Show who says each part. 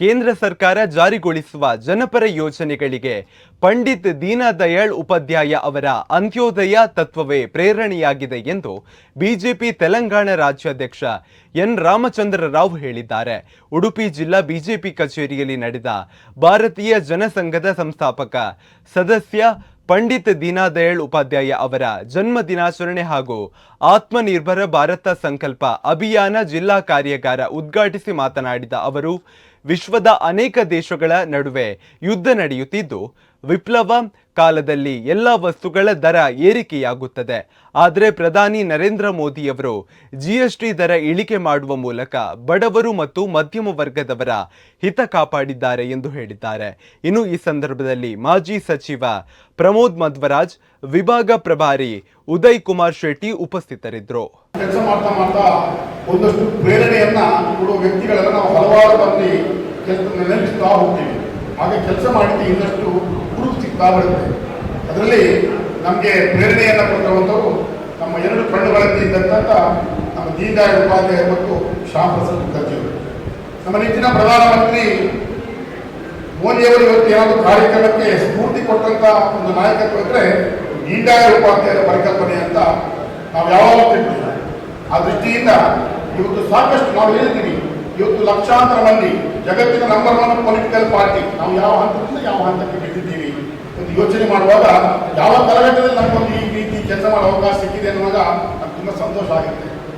Speaker 1: ಕೇಂದ್ರ ಸರ್ಕಾರ ಜಾರಿಗೊಳಿಸುವ ಜನಪರ ಯೋಜನೆಗಳಿಗೆ ಪಂಡಿತ್ ದೀನದಯಾಳ್ ಉಪಾಧ್ಯಾಯ ಅವರ ಅಂತ್ಯೋದಯ ತತ್ವವೇ ಪ್ರೇರಣೆಯಾಗಿದೆ ಎಂದು ಬಿಜೆಪಿ ತೆಲಂಗಾಣ ರಾಜ್ಯಾಧ್ಯಕ್ಷ ಎನ್ ರಾಮಚಂದ್ರ ರಾವ್ ಹೇಳಿದ್ದಾರೆ. ಉಡುಪಿ ಜಿಲ್ಲಾ ಬಿಜೆಪಿ ಕಚೇರಿಯಲ್ಲಿ ನಡೆದ ಭಾರತೀಯ ಜನಸಂಘದ ಸಂಸ್ಥಾಪಕ ಸದಸ್ಯ ಪಂಡಿತ್ ದೀನದಯಾಳ್ ಉಪಾಧ್ಯಾಯ ಅವರ ಜನ್ಮ ದಿನಾಚರಣೆ ಹಾಗೂ ಆತ್ಮನಿರ್ಭರ ಭಾರತ ಸಂಕಲ್ಪ ಅಭಿಯಾನ ಜಿಲ್ಲಾ ಕಾರ್ಯಾಗಾರ ಉದ್ಘಾಟಿಸಿ ಮಾತನಾಡಿದ ಅವರು, ವಿಶ್ವದ ಅನೇಕ ದೇಶಗಳ ನಡುವೆ ಯುದ್ಧ ನಡೆಯುತ್ತಿದ್ದು ವಿಪ್ಲವ ಕಾಲದಲ್ಲಿ ಎಲ್ಲ ವಸ್ತುಗಳ ದರ ಏರಿಕೆಯಾಗುತ್ತದೆ. ಆದರೆ ಪ್ರಧಾನಿ ನರೇಂದ್ರ ಮೋದಿಯವರು ಜಿಎಸ್ಟಿ ದರ ಇಳಿಕೆ ಮಾಡುವ ಮೂಲಕ ಬಡವರು ಮತ್ತು ಮಧ್ಯಮ ವರ್ಗದವರ ಹಿತ ಕಾಪಾಡಿದ್ದಾರೆ ಎಂದು ಹೇಳಿದ್ದಾರೆ. ಇನ್ನು ಈ ಸಂದರ್ಭದಲ್ಲಿ ಮಾಜಿ ಸಚಿವ ಪ್ರಮೋದ್ ಮಧ್ವರಾಜ್, ವಿಭಾಗ ಪ್ರಭಾರಿ ಉದಯ್ ಕುಮಾರ್ ಶೆಟ್ಟಿ ಉಪಸ್ಥಿತರಿದ್ದರು.
Speaker 2: ಕೆಲಸ ಮಾಡ್ತಾ ಮಾಡ್ತಾ ಒಂದಷ್ಟು ಪ್ರೇರಣೆಯನ್ನ ಕೊಡುವ ವ್ಯಕ್ತಿಗಳನ್ನ ನಾವು ಹಲವಾರು ಕೆಲಸ ನೆನಪಿಸ್ತಾ ಹೋಗ್ತೀವಿ. ಹಾಗೆ ಕೆಲಸ ಮಾಡಿದ್ದು ಇನ್ನಷ್ಟು ಬರುತ್ತೆ ಅದರಲ್ಲಿ ನಮಗೆ ಪ್ರೇರಣೆಯನ್ನು ಕೊಟ್ಟಿರುವಂಥವ್ರು ನಮ್ಮ ಎರಡು ಕಣ್ಣುಗಳಲ್ಲಿ ಇದ್ದಂಥ ನಮ್ಮ ದೀನದಯಾಳ್ ಉಪಾಧ್ಯಾಯ ಮತ್ತು ಶ್ಯಾಮ್ ಪ್ರಸಾದ್ ಮುಖರ್ಜಿ ನಮ್ಮ ನೆಚ್ಚಿನ ಪ್ರಧಾನಮಂತ್ರಿ ಮೋದಿಯವರು ಇವತ್ತು ಏನಾದರೂ ಕಾರ್ಯಕ್ರಮಕ್ಕೆ ಸ್ಫೂರ್ತಿ ಕೊಟ್ಟಂಥ ಒಂದು ನಾಯಕತ್ವ ಅಂದರೆ ದೀನದಯಾಳ್ ಉಪಾಧ್ಯಾಯರ ಪರಿಕಲ್ಪನೆ ಅಂತ ನಾವು ಯಾವಾಗ ಆ ದೃಷ್ಟಿಯಿಂದ ಇವತ್ತು ಸಾಕಷ್ಟು ನಾವು ಹೇಳಿದ್ದೀವಿ. ಇವತ್ತು ಲಕ್ಷಾಂತರ ಮಂದಿ ಜಗತ್ತಿನ ನಂಬರ್ ಒನ್ ಪೊಲಿಟಿಕಲ್ ಪಾರ್ಟಿ ನಾವು ಯಾವ ಹಂತದಿಂದ ಯಾವ ಹಂತಕ್ಕೆ ಬಿದ್ದಿದ್ದೀವಿ ಒಂದು ಯೋಚನೆ ಮಾಡುವಾಗ ಯಾವ ತರಗತಿಯಲ್ಲಿ ನಮಗೊಂದು ಈ ರೀತಿ ಕೆಲಸ ಮಾಡೋ ಅವಕಾಶ ಸಿಕ್ಕಿದೆ ಅನ್ನುವಾಗ ನಮ್ಗೆ ತುಂಬ ಸಂತೋಷ ಆಗುತ್ತೆ.